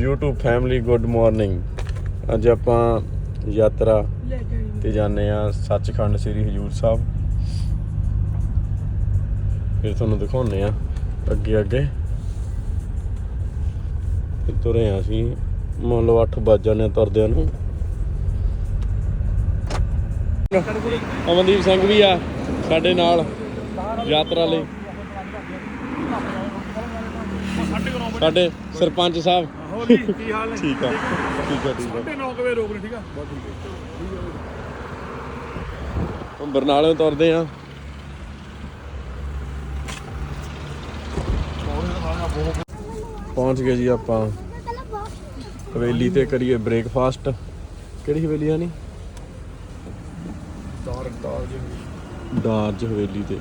YouTube family good morning ਅੱਜ ਆਪਾਂ ਯਾਤਰਾ ਤੇ ਜਾਂਦੇ ਆ ਸੱਚਖੰਡ ਸ੍ਰੀ ਹਜੂਰ ਸਾਹਿਬ। ਫਿਰ ਤੁਹਾਨੂੰ ਦਿਖਾਉਨੇ ਆ ਅੱਗੇ ਅੱਗੇ। ਤੇ ਤੁਰੇ ਆ ਅਸੀਂ ਮੰਨ ਲਓ 8 ਵੱਜ ਆ ਤੁਰਦਿਆਂ ਨੂੰ। ਅਮਨਦੀਪ ਸਿੰਘ ਵੀ ਆ ਸਾਡੇ ਨਾਲ ਯਾਤਰਾ ਲਈ। ਸਾਡੇ ਸਰਪੰਚ ਸਾਹਿਬ। ਹੋ ਜੀ ਕੀ ਹਾਲ ਨੇ? ਠੀਕ ਆ। ਠੀਕ ਆ ਠੀਕ ਆ। ਤੇ 9 ਵਜੇ ਰੋਕ ਲਈ ਠੀਕ ਆ? ਬਹੁਤ ਠੀਕ ਹੁਣ ਬਰਨਾਲੇ ਤੁਰਦੇ ਆ। ਪਹੁੰਚ ਗਏ ਜੀ ਆਪਾਂ। ਹਵੇਲੀ ਤੇ ਕਰੀਏ ਬ੍ਰੇਕਫਾਸਟ ਕਿਹੜੀ ਹਵੇਲੀ ਆ ਨਹੀਂ ਦਾਰ ਦਾਰ ਜੀ ਡਾਰਜ ਹਵੇਲੀ ਤੇ।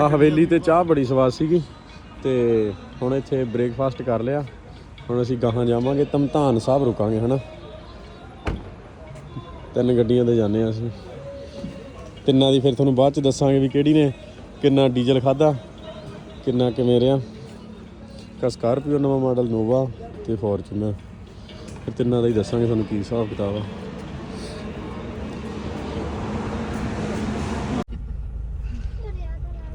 ਆ ਹਵੇਲੀ ਤੇ ਚਾਹ ਬੜੀ ਸਵਾਦ ਸੀਗੀ। ਤੇ ਹੁਣ ਇੱਥੇ ਬ੍ਰੇਕਫਾਸਟ ਕਰ ਲਿਆ। ਹੁਣ ਅਸੀਂ ਗਾਹਾਂ ਜਾਵਾਂਗੇ ਤਮਤਾਨ ਸਾਹਿਬ ਰੁਕਾਂਗੇ, ਹਨਾ? ਤਿੰਨ ਗੱਡੀਆਂ ਤੇ ਜਾਂਦੇ ਆ ਅਸੀਂ। ਤਿੰਨਾਂ ਦੀ ਫਿਰ ਤੁਹਾਨੂੰ ਬਾਅਦ ਚ ਦੱਸਾਂਗੇ ਵੀ ਕਿਹੜੀ ਨੇ, ਕਿੰਨਾ ਡੀਜ਼ਲ ਖਾਦਾ ਕਿੰਨਾ ਕਿਵੇਂ ਰਿਹਾ। ਕਾ ਸਕਾਰਪੀਓ ਨਵਾਂ ਮਾਡਲ ਨੋਵਾ ਤੇ ਫੋਰਚੂਨਰ ਤਿੰਨਾਂ ਦਾ ਹੀ ਦੱਸਾਂਗੇ ਤੁਹਾਨੂੰ ਕੀ ਹਿਸਾਬ ਕਿਤਾਬ ਆ।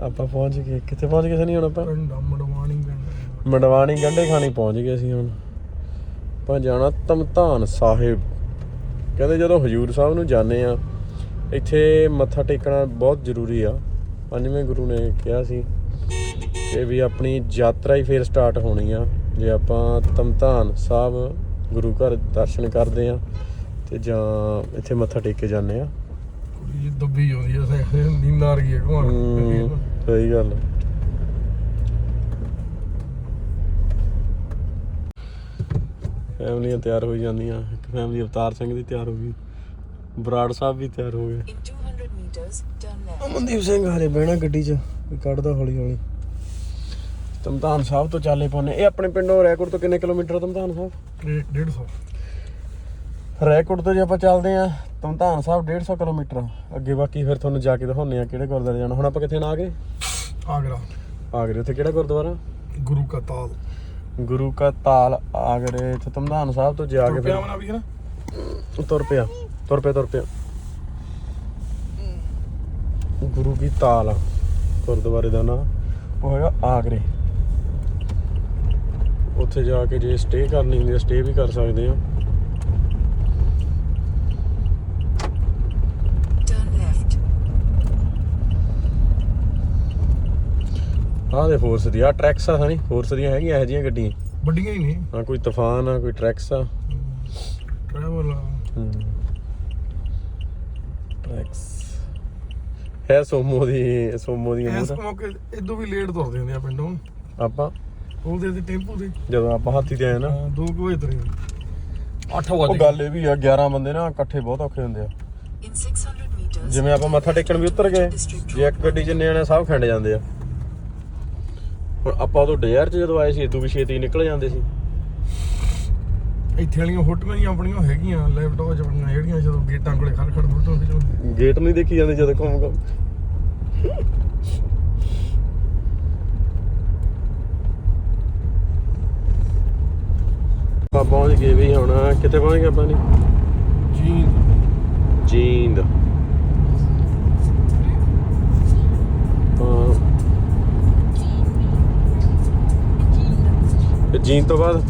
ਆਪਾਂ ਪਹੁੰਚ ਗਏ। ਕਿੱਥੇ ਪਹੁੰਚ ਗਏ ਸੀ ਨਹੀਂ ਹੁਣ ਆਪਾਂ? ਪਿੰਡ ਮਡਵਾਣੀ ਪਿੰਡ ਮੰਡਵਾਣੀ ਗੰਢੇ ਖਾਣੀ ਪਹੁੰਚ ਗਏ ਸੀ ਹੁਣ। ਆਪਾਂ ਜਾਣਾ ਤਮਤਾਨ ਸਾਹਿਬ। ਕਹਿੰਦੇ ਜਦੋਂ ਹਜੂਰ ਸਾਹਿਬ ਨੂੰ ਜਾਂਦੇ ਆ ਇੱਥੇ ਮੱਥਾ ਟੇਕਣਾ ਬਹੁਤ ਜ਼ਰੂਰੀ ਆ। ਪੰਜਵੇਂ ਗੁਰੂ ਨੇ ਕਿਹਾ ਸੀ ਕਿ ਵੀ ਆਪਣੀ ਯਾਤਰਾ ਹੀ ਫੇਰ ਸਟਾਰਟ ਹੋਣੀ ਆ। ਜੇ ਆਪਾਂ ਤਮਤਾਨ ਸਾਹਿਬ ਗੁਰੂ ਘਰ ਦਰਸ਼ਨ ਕਰਦੇ ਆ ਤੇ ਜਾਂ ਇੱਥੇ ਮੱਥਾ ਟੇਕ ਕੇ ਜਾਂਦੇ ਆ ਕੁੜੀ ਦੱਬੀ ਆਉਂਦੀ ਐ ਨੀਂਦ ਆ ਰਹੀ ਹੈ ਘੁਮਾਣ। ਸਹੀ ਗੱਲ ਫੈਮਲੀਆਂ ਤਿਆਰ ਹੋਈ ਜਾਂਦੀਆਂ। ਇੱਕ ਫੈਮਲੀ ਅਵਤਾਰ ਸਿੰਘ ਦੀ ਤਿਆਰ ਹੋ ਗਈ। ਬਰਾੜ ਸਾਹਿਬ ਵੀ ਤਿਆਰ ਹੋ ਗਏ। In 200 meters, turn left. Amandeep Singh ਹਾਲੇ ਬਹਿਣਾ ਗੱਡੀ 'ਚ ਵੀ ਕੱਢਦਾ ਹੌਲੀ ਹੌਲੀ ਤਮਤਾਨ ਸਾਹਿਬ ਤੋਂ ਚਾਲੇ ਪਾਉਨੇ ਇਹ ਆਪਣੇ ਪਿੰਡੋਂ ਰੈਕੋਰਡ ਤੋਂ ਕਿੰਨੇ ਕਿਲੋਮੀਟਰ ਆ ਤਮਤਾਨ ਸਾਹਿਬ? 150 ਰੈਕੋਰਡ ਤੋਂ ਜੇ ਆਪਾਂ ਚੱਲਦੇ ਆ ਤਮਤਾਨ ਸਾਹਿਬ 150 ਕਿਲੋਮੀਟਰ ਆ। ਅੱਗੇ ਬਾਕੀ ਫਿਰ ਤੁਹਾਨੂੰ ਜਾ ਕੇ ਦਿਖਾਉਨੇ ਆ ਕਿਹੜੇ ਗੁਰਦੁਆਰੇ ਜਾਣਾ। ਹੁਣ ਆਪਾਂ ਕਿੱਥੇ ਨਾ ਆ ਗਏ? ਆਗਰਾ। ਆਗਰੇ ਉੱਥੇ ਕਿਹੜਾ ਗੁਰਦੁਆਰਾ? ਗੁਰੂ ਕਾ ਤਾਲ। ਗੁਰੂ ਕਾ ਤਾਲ ਆਗਰੇ ਤੇ ਤਮਦਾਨ ਸਾਹਿਬ ਤੋਂ ਜਾ ਕੇ ਫਿਰ ਮਨਾ ਵੀ ਹੈ ਨਾ? ਤੁਰ ਪਿਆ ਤੁਰ ਪਿਆ ਤੁਰ ਪਿਆ। ਗੁਰੂ ਕੀ ਤਾਲ ਗੁਰਦੁਆਰੇ ਦਾ ਨਾਂ ਉਹ ਹੈਗਾ ਆਗਰੇ। ਉੱਥੇ ਜਾ ਕੇ ਜੇ ਸਟੇ ਕਰਨੀ ਹੁੰਦੀ ਹੈ ਸਟੇ ਵੀ ਕਰ ਸਕਦੇ ਆ Turn left. ਆਹ ਦੇ ਫੋਰਸ ਦੀ ਆ ਟਰੈਕਸ ਆ ਹਨੀ ਫੋਰਸ ਦੀਆਂ ਹੈਗੀਆਂ ਇਹੋ ਜਿਹੀਆਂ ਗੱਡੀਆਂ। ਵੱਡੀਆਂ ਹੀ ਨੇ। ਹਾਂ ਕੋਈ ਤੂਫਾਨ ਆ ਕੋਈ ਟਰੈਕਸ ਆ। ਟਰੈਵਲ ਟਰੈਕਸ ਹੈ। ਸੋਮੋ ਦੀ ਸੋਮੋ ਦੀਆਂ ਇਸ। ਮੌਕੇ ਇਦੋਂ ਵੀ ਲੇਟ ਤੁਰਦੇ ਹੁੰਦੇ ਆ ਪਿੰਡੋਂ। ਆਪਾਂ? ਉਹਦੇ ਤੇ ਟੈਂਪੂ ਤੇ। ਜਦੋਂ ਆਪਾਂ ਹਾਥੀ ਤੇ ਆਏ ਨਾ। 2 ਵਜੇ ਤੁਰੇ 8 ਉਹ ਗੱਲ ਇਹ ਵੀ ਆ 11 ਬੰਦੇ ਨਾ ਇਕੱਠੇ ਬਹੁਤ ਔਖੇ ਹੁੰਦੇ ਆ। In 600 meters, ਜਿਵੇਂ ਆਪਾਂ ਮੱਥਾ ਟੇਕਣ ਵੀ ਉਤਰ ਗਏ ਜੇ ਇੱਕ ਗੱਡੀ 'ਚ ਨਿਆਣੇ ਸਭ ਖੰਡ ਜਾਂਦੇ ਆ। ਹੁਣ ਆਪਾਂ ਉਦੋਂ ਡੇਅਰ 'ਚ ਜਦੋਂ ਆਏ ਸੀ ਇਦੋਂ ਵੀ ਛੇਤੀ ਨਿਕਲ ਜਾਂਦੇ ਸੀ। ਇੱਥੇ ਵਾਲੀਆਂ ਫੋਟੋਆਂ ਹੀ ਆਪਣੀਆਂ ਹੈਗੀਆਂ ਲੈਪਟਾਪ 'ਚ ਆਪਣੀਆਂ ਜਿਹੜੀਆਂ ਜਦੋਂ ਗੇਟਾਂ ਕੋਲੇ ਖੜ ਖੜ ਫੋਟੋ ਖਿਚਾਉਂਦੇ ਗੇਟ ਨਹੀਂ ਦੇਖੀ ਜਾਂਦੇ ਜਦੋਂ ਘੁੰਮ ਘੁੰਮ ਆਪਾਂ ਪਹੁੰਚ ਗਏ ਵੀ ਹੁਣ ਕਿੱਥੇ ਪਹੁੰਚ ਗਏ ਆਪਾਂ ਨੇ ਜੀ ਜੀਂਦ। ਤੇ ਜੀਂਦ ਤੋਂ ਬਾਅਦ?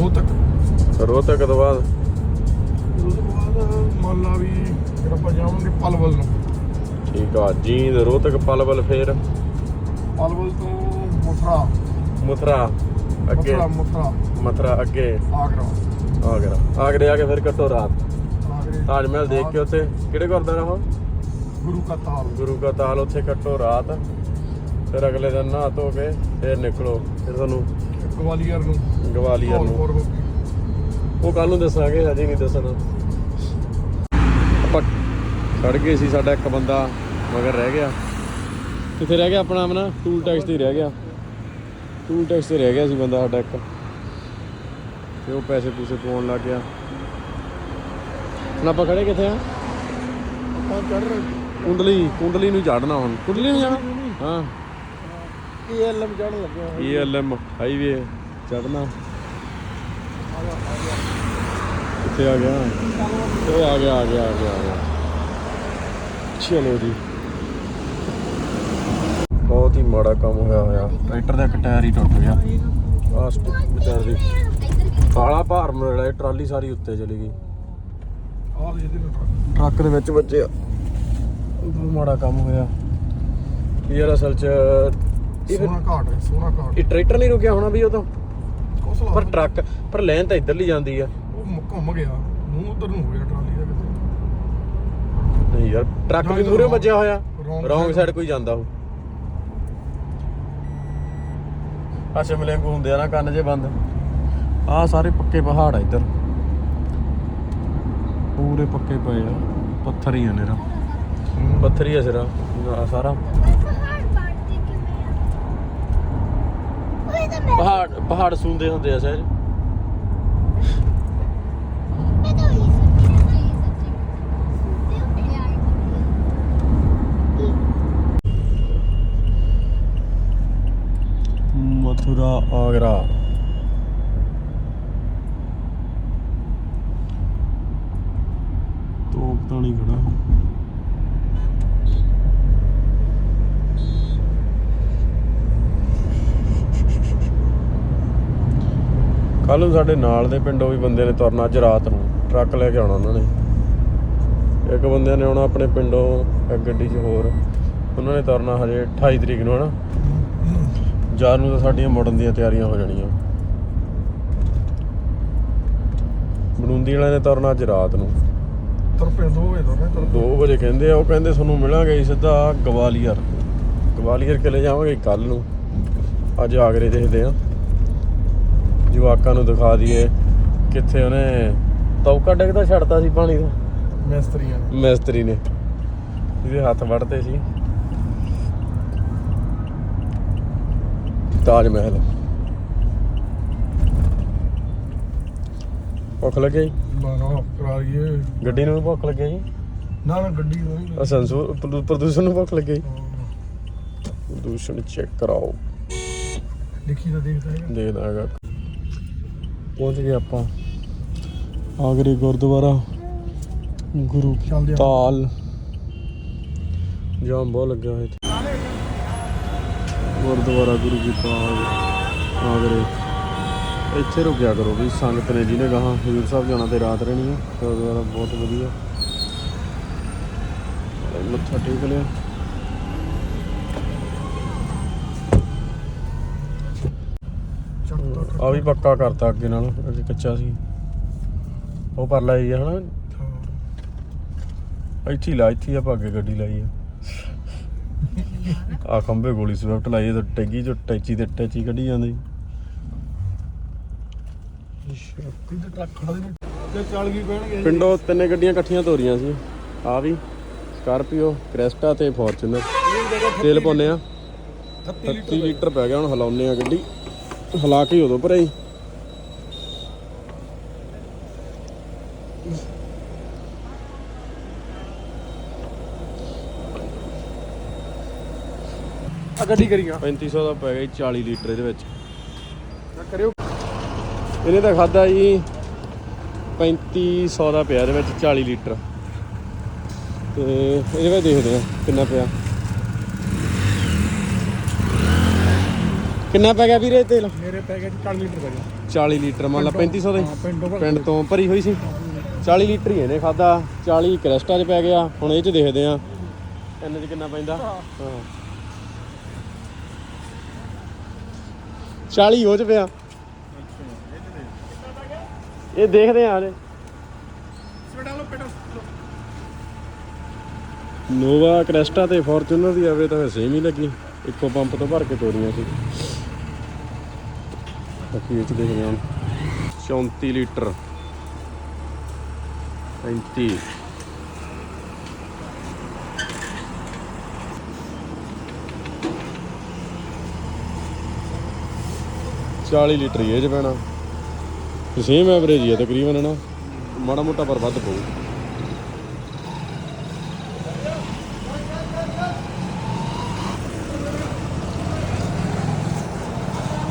ਰੋਹਤਕ। ਰੋਹਤਕ ਤੋਂ ਬਾਅਦ? ਉਸ ਤੋਂ ਬਾਅਦ ਮੰਨ ਲਾ ਵੀ ਫਿਰ ਆਪਾਂ ਜਾਵਾਂਗੇ ਪਲਵਲ ਨੂੰ। ਠੀਕ ਆ ਜੀਂਦ ਰੋਹਤਕ ਪਲਵਲ ਫੇਰ? ਪਲਵਲ ਤੋਂ ਮਥੁਰਾ। ਮਥੁਰਾ ਅੱਗੇ? ਮਥੁਰਾ ਮਥੁਰਾ। ਮਥੁਰਾ ਅੱਗੇ? ਆਗਰਾ। ਆਗਰਾ। ਆਗਰੇ ਆ ਕੇ ਫਿਰ ਕੱਟੋ ਰਾਤ। ਆਗਰੇ। ਤਾਜ ਮਹਿਲ ਦੇਖ ਕੇ ਉੱਥੇ ਕਿਹੜੇ ਗੁਰਦੁਆਰਾ ਉਹ? ਗੁਰੂ ਕਾ ਤਾਲ। ਗੁਰੂ ਕਾ ਤਾਲ ਉੱਥੇ ਕੱਟੋ ਰਾਤ। ਫਿਰ ਅਗਲੇ ਦਿਨ ਨਹਾ ਧੋ ਕੇ ਫਿਰ ਨਿਕਲੋ ਫਿਰ ਤੁਹਾਨੂੰ ਗਵਾਲੀਅਰ ਨੂੰ। ਗਵਾਲੀਅਰ ਨੂੰ। ਧੌਲਪੁਰ। ਉਹ ਕੱਲ ਨੂੰ ਦੱਸਾਂਗੇ ਹਜੇ ਨਹੀਂ ਦੱਸਣਾ। ਆਪਾਂ ਖੜ ਗਏ ਸੀ ਸਾਡਾ ਇੱਕ ਬੰਦਾ ਮਗਰ ਰਹਿ ਗਿਆ। ਕਿੱਥੇ ਰਹਿ ਗਿਆ ਆਪਣਾ ਆਪਣਾ? ਟੂਲ ਟੈਕਸ ਤੇ ਰਹਿ ਗਿਆ। ਟੂਲ ਟੈਕਸ ਤੇ ਰਹਿ ਗਿਆ ਸੀ ਬੰਦਾ ਸਾਡਾ ਇੱਕ। ਤੇ ਉਹ ਪੈਸੇ ਪੂਸੇ ਪਾਉਣ ਲੱਗ ਗਿਆ। ਹੁਣ ਆਪਾਂ ਖੜੇ ਕਿੱਥੇ ਆ? ਆਪਾਂ ਚੜ ਰਹੇ ਕੁੰਡਲੀ ਕੁੰਡਲੀ ਨੂੰ ਚੜਨਾ ਹੁਣ। ਕੁੰਡਲੀ ਨੂੰ ਜਾਣਾ ਹਾਂ। ਏਐਲਐਮ ਚੜਨ ਲੱਗਿਆ ਈਐਲਐਮ ਹਾਈਵੇ ਚੜਨਾ ਕਿੱਥੇ ਆ ਗਿਆ? ਉਹ ਆ ਗਿਆ ਆ ਗਿਆ ਆ ਗਿਆ ਆ ਗਿਆ। ਚਲੋ ਜੀ। ਬਹੁਤ ਹੀ ਮਾੜਾ ਕੰਮ ਹੋਇਆ ਹੋਇਆ। ਟਰੈਕਟਰ ਦਾ ਇੱਕ ਟਾਇਰ ਹੀ ਟੁੱਟ ਗਿਆ। ਆਹ ਵਿਚਾਰ ਦੀ। ਬਾਲਾ ਭਾਰ ਮਿਲਿਆ ਟਰਾਲੀ ਸਾਰੀ ਉੱਤੇ ਚਲੀ ਗਈ। ਆਹ ਟਰੱਕ। ਦੇ ਵਿੱਚ ਵੱਜਿਆ। ਬਹੁਤ ਮਾੜਾ ਕੰਮ ਹੋਇਆ। ਯਾਰ ਅਸਲ ਚ ਇਹ ਫਿਰ- ਸੋਨਾ ਘਾਟ ਹੈ ਸੋਨਾ ਘਾਟ ਇਹ ਟਰੈਕਟਰ ਨਹੀਂ ਰੁਕਿਆ ਹੋਣਾ ਵੀ ਉਹ ਤਾਂ? ਪਰ ਟਰੱਕ ਪਰ ਲਾਈਨ ਤਾਂ ਇੱਧਰ ਲਈ ਜਾਂਦੀ ਆ। ਉਹ ਮੁ- ਘੁੰਮ ਗਿਆ। ਮੂੰਹ ਉਧਰ ਨੂੰ ਹੋ ਗਿਆ ਟਰਾਲੀ ਦਾ ਕਿਤੇ। ਨਹੀਂ ਯਾਰ ਟਰੱਕ ਵੀ ਮੂਰੇ ਵੱਜਿਆ ਹੋਇਆ। wrong ਰੌਂਗ side ਸਾਈਡ ਕੋਈ ਜਾਂਦਾ ਉਹ। ਆ ਸ਼ਿਮਲੇ ਕੋ ਹੁੰਦੇ ਆ ਨਾ ਕੰਨ ਜੇ ਬੰਦ। ਆ ਸਾਰੇ ਪੱਕੇ ਪਹਾੜ ਆ ਇੱਧਰ। ਪੂਰੇ ਪੱਕੇ ਪਏ ਆ। ਪੱਥਰ ਹੀ ਆ ਨੇਰਾ। ਪੱਥਰ ਹੀ ਆ ਸਿਰਾ। ਸਾਰਾ। ਪਹਾੜ ਪਹਾੜ ਸੁੰਦੇ ਹੁੰਦੇ ਆ ਸਹਿਜ ਮਥੁਰਾ ਆਗਰਾ। ਤੋਪ ਪਤਾ ਨਹੀਂ ਖੜਾ। ਕੱਲ ਨੂੰ ਸਾਡੇ ਨਾਲ ਦੇ ਪਿੰਡੋਂ ਵੀ ਬੰਦੇ ਨੇ ਤੁਰਨਾ ਅੱਜ ਰਾਤ ਨੂੰ ਟਰੱਕ ਲੈ ਕੇ ਆਉਣਾ ਉਹਨਾਂ ਨੇ। ਇੱਕ ਬੰਦੇ ਨੇ ਆਉਣਾ ਆਪਣੇ ਪਿੰਡੋਂ ਇੱਕ ਗੱਡੀ 'ਚ ਹੋਰ। ਉਹਨਾਂ ਨੇ ਤੁਰਨਾ ਹਜੇ 28 ਤਰੀਕ ਨੂੰ ਹਨਾ? ਯਾਰ ਨੂੰ ਤਾਂ ਸਾਡੀਆਂ ਮੁੜਨ ਦੀਆਂ ਤਿਆਰੀਆਂ ਹੋ ਜਾਣੀਆਂ। ਬਨੂੰਦੀ ਵਾਲਿਆਂ ਨੇ ਤੁਰਨਾ ਅੱਜ ਰਾਤ ਨੂੰ। ਤਰਪੇ ਦੋ ਹੋਏ ਦੋਨੇ ਤਰਪੇ 2 ਵਜੇ ਕਹਿੰਦੇ ਆ ਉਹ ਕਹਿੰਦੇ ਤੁਹਾਨੂੰ ਮਿਲਾਂਗੇ ਜੀ ਸਿੱਧਾ ਗਵਾਲੀਅਰ। ਗਵਾਲੀਅਰ ਕਿਲੇ ਜਾਵਾਂਗੇ ਕੱਲ ਨੂੰ। ਅੱਜ ਆਗਰੇ ਦੇਖਦੇ ਆ। ਜਵਾਕਾਂ ਨੂੰ ਦਿਖਾ ਦਈਏ ਕਿੱਥੇ ਉਹਨੇ ਤੌਕਾ ਡਿੱਗਦਾ ਛੱਡਤਾ ਸੀ ਪਾਣੀ ਦਾ ਮਿਸਤਰੀਆਂ ਨੇ। ਮਿਸਤਰੀ ਨੇ। ਇਹਦੇ ਹੱਥ ਵੜਦੇ ਸੀ। ਤਾਜ ਮਹਿਲ ਭੁੱਖ ਲੱਗੇ ਜੀ? ਨਾ ਨਾ ਕਰਾ ਲਈਏ। ਗੱਡੀ ਨੂੰ ਵੀ ਭੁੱਖ ਲੱਗੇ ਜੀ? ਨਾ ਨਾ ਗੱਡੀ ਦਾ ਨਹੀਂ ਆ ਸੰਸੂ ਪ੍ਰਦੂ- ਪ੍ਰਦੂਸ਼ਣ ਨੂੰ ਭੁੱਖ ਲੱਗੇ। ਪ੍ਰਦੂਸ਼ਣ ਚੈੱਕ ਕਰਾਓ। ਦੇਖੀ ਤਾਂ ਦੇਖਦਾ ਹੈਗਾ। ਦੇਖਦਾ ਹੈਗਾ। ਪਹੁੰਚ ਗਏ ਆਪਾਂ। ਆਗਰੇ ਗੁਰਦੁਆਰਾ ਗੁਰੂ ਤਾਲ। ਜਾਮ ਬਹੁਤ ਲੱਗਿਆ ਹੋਇਆ ਇੱਥੇ। ਗੁਰਦੁਆਰਾ ਗੁਰੂ ਕੀ ਤਾਲ ਆਗਰੇ ਇੱਥੇ ਰੁਕਿਆ ਕਰੋ ਵੀ ਸੰਗਤ ਨੇ ਜਿਹਨੇ ਗਾਹਾਂ ਹਜ਼ੂਰ ਸਾਹਿਬ ਜਾਣਾ ਤੇ ਰਾਤ ਰਹਿਣੀ ਆ। ਗੁਰਦੁਆਰਾ ਬਹੁਤ ਵਧੀਆ। ਮੱਥਾ ਟੇਕ ਲਿਆ। ਆ ਵੀ ਪੱਕਾ ਕਰਤਾ ਅੱਗੇ ਨਾਲ ਅੱਗੇ ਕੱਚਾ ਸੀ। ਉਹ ਪਰ ਲਾਈ ਆ ਹਨਾ। ਇੱਥੇ ਹੀ ਲਾ ਇੱਥੇ ਆਪਾਂ ਅੱਗੇ ਗੱਡੀ ਲਾਈ ਆ। ਆ ਖੰਬੇ ਗੋਲੀ ਸਵਿਫਟ ਲਾਈ ਤੇ ਟੈਗੀ ਜੋ ਟੈਚੀ ਤੇ ਟੈਚੀ ਕੱਢੀ ਜਾਂਦੀ। ਕਿਤੇ ਟਰੱਕ ਖੜਾ ਦੇ ਤੇ ਚੱਲ ਗਈ ਪੈਣਗੇ। ਪਿੰਡੋਂ ਤਿੰਨੇ ਗੱਡੀਆਂ ਇਕੱਠੀਆਂ ਤੋਰੀਆਂ ਸੀ। ਆ ਵੀ ਸਕਾਰਪੀਓ ਕ੍ਰੈਸਟਾ ਤੇ ਫੋਰਚੂਨਰ। ਤੇਲ ਪਾਉਂਦੇ ਆ। 30 ਲੀਟਰ। ਪੈ ਗਿਆ ਹੁਣ ਹਲਾਉਨੇ ਆ ਗੱਡੀ। ਹਲਾ ਕੇ ਹੀ ਉਦੋਂ ਭਰਾਈ ਆ ਗੱਡੀ ਕਰੀਗਾ 3500 ਦਾ ਪੈ ਗਿਆ ਜੀ 40 ਲੀਟਰ ਇਹਦੇ ਵਿੱਚ। ਕਰਿਓ। ਇਹਨੇ ਤਾਂ ਖਾਦਾ ਜੀ 3500 ਦਾ ਪਿਆ ਇਹਦੇ ਵਿੱਚ 40 ਲੀਟਰ। ਤੇ ਇਹਦੇ ਵਿੱਚ ਦੇਖਦੇ ਆ ਕਿੰਨਾ ਪਿਆ। ਕਿੰਨਾ ਪੈ ਗਿਆ ਵੀਰੇ ਤੇਲ? ਮੇਰੇ ਪੈ ਗਿਆ 40 ਲੀਟਰ ਪੈ ਗਿਆ। 40 ਲੀਟਰ ਮੰਨ ਲਾ 3500 ਦਾ ਹਾਂ, ਹੀ ਪਿੰਡੋਂ ਭਰ ਪਿੰਡ ਤੋਂ ਭਰੀ ਹੋਈ ਸੀ। 40 ਲੀਟਰ ਹੀ ਇਹਨੇ ਖਾਦਾ 40 ਕ੍ਰੈਸਟਾ 'ਚ ਪੈ ਗਿਆ। ਹੁਣ ਇਹ 'ਚ ਦੇਖਦੇ ਆ ਇੰਨੇ 'ਚ ਕਿੰਨਾ ਪੈਂਦਾ? ਹਾਂ। 40 ਉਹ 'ਚ ਪਿਆ। ਇਹ ਦੇਖਦੇ ਆ ਹਲੇ। ਡਾਲੋ ਪੈਟਰੋਲ ਨੋਵਾ ਕ੍ਰੈਸਟਾ ਤੇ ਫੋਰਚੂਨਰ ਦੀ ਆਵੇ ਤਾਂ ਸੇਮ ਹੀ ਲੱਗੀ। ਇੱਕੋ ਪੰਪ ਤੋਂ ਭਰ ਕੇ ਤੋਰੀਆਂ ਸੀ। ਬਾਕੀ ਇਹ ਚ ਦੇਖਦੇ ਹਾਂ। 34 ਲੀਟਰ। 35 40 ਲੀਟਰ ਇਹ ਚ ਪੈਣਾ। ਸੇਮ ਐਵਰੇਜ ਹੀ ਹੈ ਤਕਰੀਬਨ, ਹੈ ਨਾ? ਮਾੜਾ ਮੋਟਾ ਪਰ ਵੱਧ ਪਊ।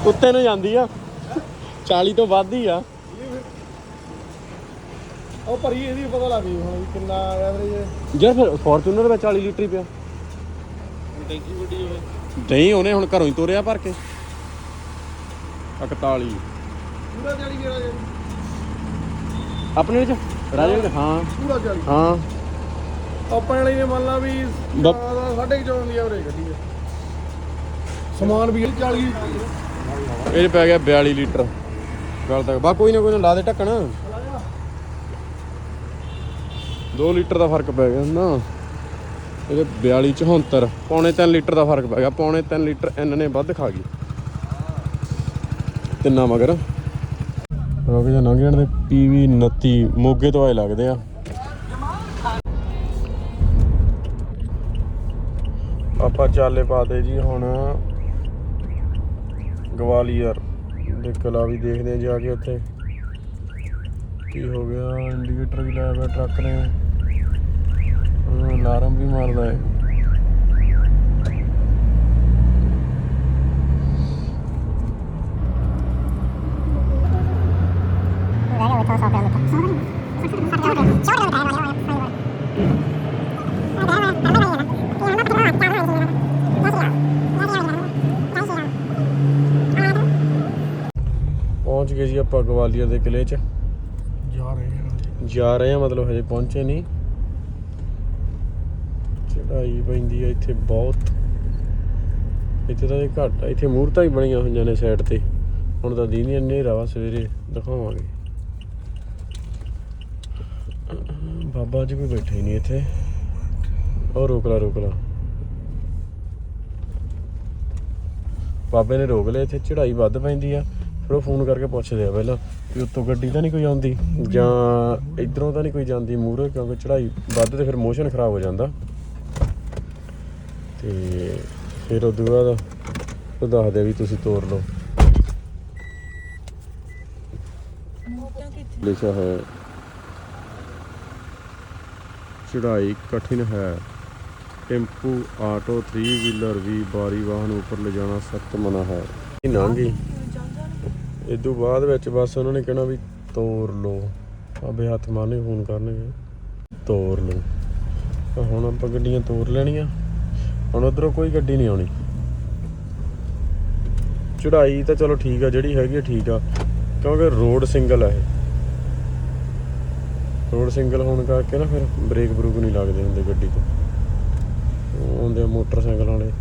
ਉੱਤੇ ਨੂੰ ਜਾਂਦੀ ਆ। 40 ਤੋਂ ਵੱਧ ਹੀ ਆ। ਉਹ ਭਰੀ ਇਹਦੀ ਪਤਾ ਲੱਗ ਗਈ ਹੁਣ ਵੀ ਕਿੰਨਾ ਐਵਰੇਜ ਯਾਰ ਫਿਰ ਫੋਰਚੂਨਰ ਵਿੱਚ 40 ਲੀਟਰ ਹੀ ਪਿਆ। ਟੈਂਕੀ ਵੱਡੀ ਹੋਵੇ ਨਹੀਂ ਉਹਨੇ ਹੁਣ ਘਰੋਂ ਹੀ ਤੋਰਿਆ ਭਰ ਕੇ। 41 ਪੂਰਾ 40 ਗੇੜਾ ਜੇ ਆਪਣੇ ਵਿੱਚ? ਰਾਜੇ ਵਿੱਚ? ਹਾਂ। ਪੂਰਾ 40 ਹਾਂ। ਆਪਾਂ ਵਾਲੀ ਨੇ ਮੰਨ ਲਾ ਵੀ ਬ- ਸਾਢੇ ਕੁ ਚੌਂ ਦੀ ਐਵਰੇਜ ਕੱਢੀ ਹੈ। ਸਮਾਨ ਵੀ 40 ਇਹ ਪੈ ਗਿਆ 42 ਲੀਟਰ। ਗੱਲ ਤੱਕ ਬਾ, ਕੋਈ ਨਾ ਕੋਈ ਨਾ, ਲਾ ਦੇ ਢੱਕਣ। 2 ਲੀਟਰ ਦਾ ਫ਼ਰਕ ਪੈ ਗਿਆ ਨਾ। ਇਹਦੇ 42 74 ਪੌਣੇ 3 ਲੀਟਰ ਦਾ ਫ਼ਰਕ ਪੈ ਗਿਆ। ਪੌਣੇ 3 ਲੀਟਰ ਇਹਨਾਂ ਨੇ ਵੱਧ ਖਾ ਗਈ। ਤਿੰਨਾ ਮਗਰ। ਰੋਕ ਜਾ, ਲੰਘ ਦੇ। ਪੀਵੀ 29 ਮੋਗੇ ਤੋਂ ਆਏ ਲੱਗਦੇ ਆ। ਆਪਾਂ ਚਾਲੇ ਪਾਤੇ ਜੀ ਹੁਣ। ਗਵਾਲੀਅਰ। ਦੇ ਕਲਾ ਵੀ ਦੇਖਦੇ ਆ ਜਾ ਕੇ ਉੱਥੇ। ਕੀ ਹੋ ਗਿਆ? ਇੰਡੀਕੇਟਰ ਵੀ ਲਾਇਆ ਹੋਇਆ ਟਰੱਕ ਨੇ। ਹਾਂ, ਅਲਾਰਮ ਵੀ ਮਾਰਦਾ ਹੈ ਪਹੁੰਚ ਗਏ ਜੀ ਆਪਾਂ ਗਵਾਲੀਅਰ ਦੇ ਕਿਲੇ 'ਚ। ਜਾ ਰਹੇ ਹਾਂ ਜਾ। ਰਹੇ ਆ ਮਤਲਬ ਹਜੇ ਪਹੁੰਚੇ ਨਹੀਂ। ਚੜਾਈ ਪੈਂਦੀ ਆ ਇੱਥੇ ਬਹੁਤ। ਇੱਥੇ ਤਾਂ ਇਹ ਘੱਟ ਇੱਥੇ ਮੂਰਤਾਂ ਹੀ ਬਣੀਆਂ ਹੋਈਆਂ ਨੇ ਸਾਈਡ ਤੇ। ਹੁਣ ਤਾਂ ਦੀਨੀ ਹਨੇਰਾ ਵਾ ਸਵੇਰੇ ਦਿਖਾਵਾਂਗੇ। ਬਾਬਾ ਜੀ ਵੀ ਬੈਠੇ ਨਹੀਂ ਇੱਥੇ। ਉਹ ਰੋਕ ਲਾ ਰੋਕ ਲਾ। ਬਾਬੇ ਨੇ ਰੋਕ ਲਿਆ ਇੱਥੇ ਚੜਾਈ ਵੱਧ ਪੈਂਦੀ ਆ। ਫਿਰ ਉਹ ਫੋਨ ਕਰਕੇ ਪੁੱਛਦੇ ਆ ਪਹਿਲਾਂ ਵੀ ਉੱਤੋਂ ਗੱਡੀ ਤਾਂ ਨਹੀਂ ਕੋਈ ਆਉਂਦੀ ਜਾਂ ਇਧਰੋਂ ਤਾਂ ਨਹੀਂ ਕੋਈ ਜਾਂਦੀ ਮੂਹਰੇ ਕਿਉਂਕਿ ਚੜਾਈ ਵੱਧ ਤੇ ਫਿਰ ਮੋਸ਼ਨ ਖਰਾਬ ਹੋ ਜਾਂਦਾ। ਤੇ ਫਿਰ ਉਦੋਂ ਬਾਅਦ ਉਹ ਦੱਸਦੇ ਵੀ ਤੁਸੀਂ ਤੋਰ ਲਓ। ਲਿਖਿਆ ਹੈ। ਚੜਾਈ ਕਠਿਨ ਹੈ। ਟੈਂਪੂ ਆਟੋ 3 ਵੀਲਰ ਵੀ ਬਾਰੀ ਵਾਹਨ ਉੱਪਰ ਲੈ ਜਾਣਾ ਸਖਤ ਮਨਾ ਹੈ। ਇਹ ਨਾਂਗੀ ਇਦੋਂ ਬਾਅਦ ਵਿੱਚ ਬਸ ਉਹਨਾਂ ਨੇ ਕਹਿਣਾ ਵੀ ਤੋਰ ਲਓ। ਆਬੇ ਹੱਥ ਮਾਰਨੇ ਫੋਨ ਕਰਨਗੇ। ਤੋਰ ਲਓ। ਤਾਂ ਹੁਣ ਆਪਾਂ ਗੱਡੀਆਂ ਤੋਰ ਲੈਣੀਆਂ। ਹੁਣ ਉਧਰੋਂ ਕੋਈ ਗੱਡੀ ਨਹੀਂ ਆਉਣੀ। ਚੜਾਈ ਤਾਂ ਚਲੋ ਠੀਕ ਆ, ਜਿਹੜੀ ਹੈਗੀ ਆ ਠੀਕ ਆ। ਕਿਉਂਕਿ ਰੋਡ ਸਿੰਗਲ ਆ ਇਹ। ਰੋਡ ਸਿੰਗਲ ਹੋਣ ਕਰਕੇ ਨਾ ਫਿਰ ਬ੍ਰੇਕ ਬਰੂਕ ਨਹੀਂ ਲੱਗਦੇ ਹੁੰਦੇ ਗੱਡੀ ਤੋਂ। ਉਹ ਆਉਂਦੇ ਆ ਮੋਟਰਸਾਈਕਲ ਵਾਲੇ।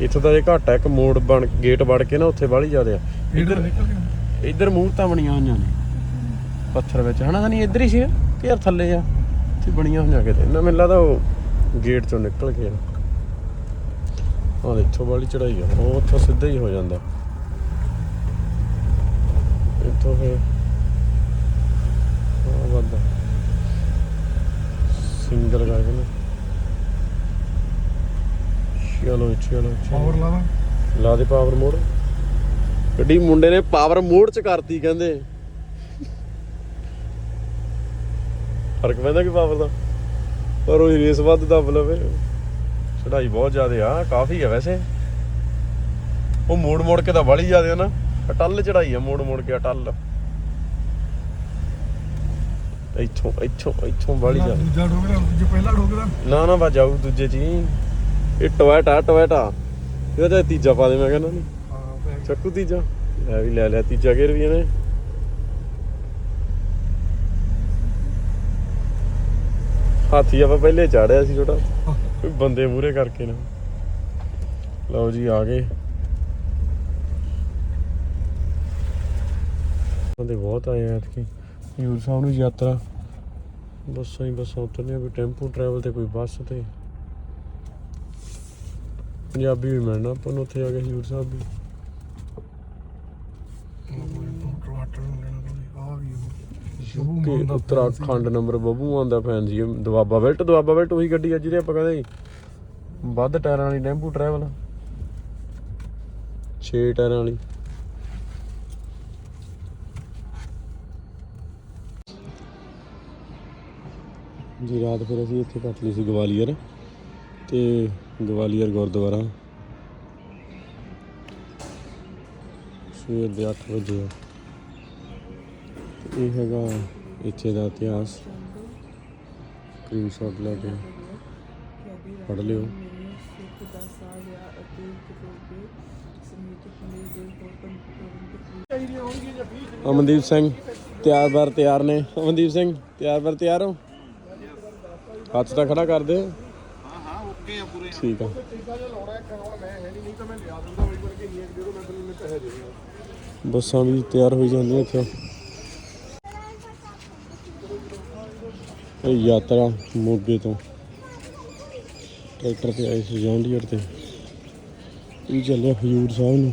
ਇੱਥੋਂ ਤਾਂ ਇਹ ਘੱਟ ਆ ਇੱਕ ਮੋੜ ਬਣ ਗੇਟ ਵੜ ਕੇ ਨਾ ਉੱਥੇ ਵਾਲੀ ਜ਼ਿਆਦਾ ਆ। ਇੱਧਰ ਇੱਧਰ ਮੂਰਤਾਂ ਬਣੀਆਂ ਹੋਈਆਂ ਨੇ। ਪੱਥਰ ਵਿੱਚ। ਹਨਾ ਨਹੀਂ ਇੱਧਰ ਹੀ ਸੀ ਯਾਰ ਥੱਲੇ ਆ। ਇੱਥੇ ਬਣੀਆਂ ਹੋਈਆਂ ਕਿਤੇ। ਨਾ ਮੈਨੂੰ ਲੱਗਦਾ ਉਹ ਗੇਟ ਚੋਂ ਨਿਕਲ ਕੇ ਆਹ ਇੱਥੋਂ ਵਾਲੀ ਚੜਾਈ ਆ। ਉਹ ਉੱਥੋਂ ਸਿੱਧਾ ਹੀ ਹੋ ਜਾਂਦਾ। ਇੱਥੋਂ ਫਿਰ ਆ ਵੱਧਦਾ। ਸਿੰਗਲ ਕਰਕੇ ਨਾ। ਚਲੋ ਚਲੋ ਪਾਵਰ ਲਾਵਾ ਲਾ ਦੇ ਪਾਵਰ ਮੋਡ ਗੱਡੀ ਮੁੰਡੇ ਨੇ ਪਾਵਰ ਮੋਡ ਚ ਕਰਤੀ ਕਹਿੰਦੇ। ਫ਼ਰਕ ਪੈਂਦਾ ਕਿ ਪਾਵਰ ਦਾ? ਪਰ ਉਹ ਰੇਸ ਵੱਧ ਦੱਬ ਲਵੇ। ਚੜਾਈ ਬਹੁਤ ਜ਼ਿਆਦਾ ਆ ਕਾਫੀ ਆ ਵੈਸੇ। ਉਹ ਮੋੜ ਮੋੜ ਕੇ ਤਾਂ ਬੜੀ ਜ਼ਿਆਦਾ ਨਾ। ਅਟੱਲ ਚੜਾਈ ਆ ਮੋੜ ਮੋੜ ਕੇ ਅਟੱਲ। ਇੱਥੋਂ ਇੱਥੋਂ ਇੱਥੋਂ ਬੜੀ ਜ਼ਿਆਦਾ। ਦੂਜਾ ਠੋਕਦਾ ਦੂਜੇ ਪਹਿਲਾ ਠੋਕਦਾ ਨਾ ਨਾ ਬਾ ਜਾਊ ਦੂਜੇ ਚ ਇਹ ਟੋਇਟਾ ਟੋਇਟਾ ਇਹਦਾ ਤਾਂ ਤੀਜਾ ਪਾ ਦੇ ਮੈਂ ਕਹਿੰਦਾ ਨਹੀਂ। ਚੱਕੂ ਤੀਜਾ। ਲੈ ਵੀ ਲੈ ਲਿਆ ਤੀਜਾ ਗੇਰ ਵੀ ਇਹਨੇ। ਹਾਥੀ ਆਪਾਂ ਪਹਿਲੇ ਚਾੜਿਆ ਸੀ ਛੋਟਾ। ਕੋਈ ਬੰਦੇ ਮੂਰੇ ਕਰਕੇ ਨਾ। ਲਓ ਜੀ ਆ ਗਏ। ਬੰਦੇ ਬਹੁਤ ਆਏ ਆ ਐਤਕੀ। ਹਜ਼ੂਰ ਸਾਹਿਬ ਨੂੰ ਯਾਤਰਾ। ਬੱਸਾਂ ਹੀ ਬੱਸਾਂ ਉਤਰਨੀਆਂ ਕੋਈ ਟੈਂਪੂ ਟਰੈਵਲ ਤੇ ਕੋਈ ਬੱਸ ਤੇ। ਪੰਜਾਬੀ ਵੀ ਮਿਲਣਾ ਆਪਾਂ ਨੂੰ ਉੱਥੇ ਆ ਕੇ ਹਜ਼ੂਰ ਸਾਹਿਬ ਵੀ। ਕਿ ਉੱਤਰਾਖੰਡ ਨੰਬਰ ਬੱਬੂਆਂ ਦਾ ਫੈਨ ਸੀ ਇਹ ਦੁਆਬਾ ਬੈਲਟ ਦੁਆਬਾ ਬੈਲਟ ਉਹੀ ਗੱਡੀ ਆ ਜਿਹਦੇ ਆਪਾਂ ਕਹਿੰਦੇ ਸੀ। ਵੱਧ ਟਾਇਰਾਂ ਵਾਲੀ ਟੈਂਪੂ ਟਰੈਵਲ 6 ਟਾਇਰਾਂ ਵਾਲੀ। ਜੀ ਰਾਤ ਫਿਰ ਅਸੀਂ ਇੱਥੇ ਕੱਟ ਲਈ ਸੀ ਗਵਾਲੀਅਰ। ਤੇ ਗਵਾਲੀਅਰ ਗੁਰਦੁਆਰਾ। ਸਵੇਰ ਦੇ 8 ਵਜੇ ਇਹ ਹੈਗਾ ਇੱਥੇ ਦਾ ਇਤਿਹਾਸ। ਸਕਰੀਨਸ਼ਾਟ ਲੈ ਕੇ ਪੜ੍ਹ ਲਿਓ। ਅਮਨਦੀਪ ਸਿੰਘ ਤਿਆਰ ਬਰ ਤਿਆਰ ਨੇ। ਅਮਨਦੀਪ ਸਿੰਘ, ਤਿਆਰ ਬਰ ਤਿਆਰ ਹੋ? ਹੱਥ ਤਾਂ ਖੜਾ ਕਰ ਦੇ। ਆ ਪੂਰੇ। ਠੀਕ ਆ। ਟੀਕਾ ਜਿਹਾ ਲਾਉਣਾ ਇੱਕ ਹੁਣ ਮੈਂ ਹੈ ਨਹੀਂ ਨਹੀਂ ਤਾਂ ਮੈਂ ਲਿਆ ਦਿੰਦਾ ਹੋਈ ਕਰਕੇ ਨਹੀਂ ਦੇ ਦੋ ਮੈਂ ਤੁਹਾਨੂੰ ਮੈਂ ਪੈਸੇ ਦੇ ਦੂੰਗਾ ਬੱਸਾਂ ਵੀ ਤਿਆਰ ਹੋਈ ਜਾਂਦੀਆਂ ਇੱਥੇ। ਇਹ ਯਾਤਰਾ ਮੋਗੇ ਤੋਂ। ਟਰੈਕਟਰ ਤੇ ਆਏ ਸੀ ਜੌਂਡੀਅਰ ਤੇ। ਇਹ ਚੱਲਿਆ ਹਜੂਰ ਸਾਹਿਬ ਨੂੰ।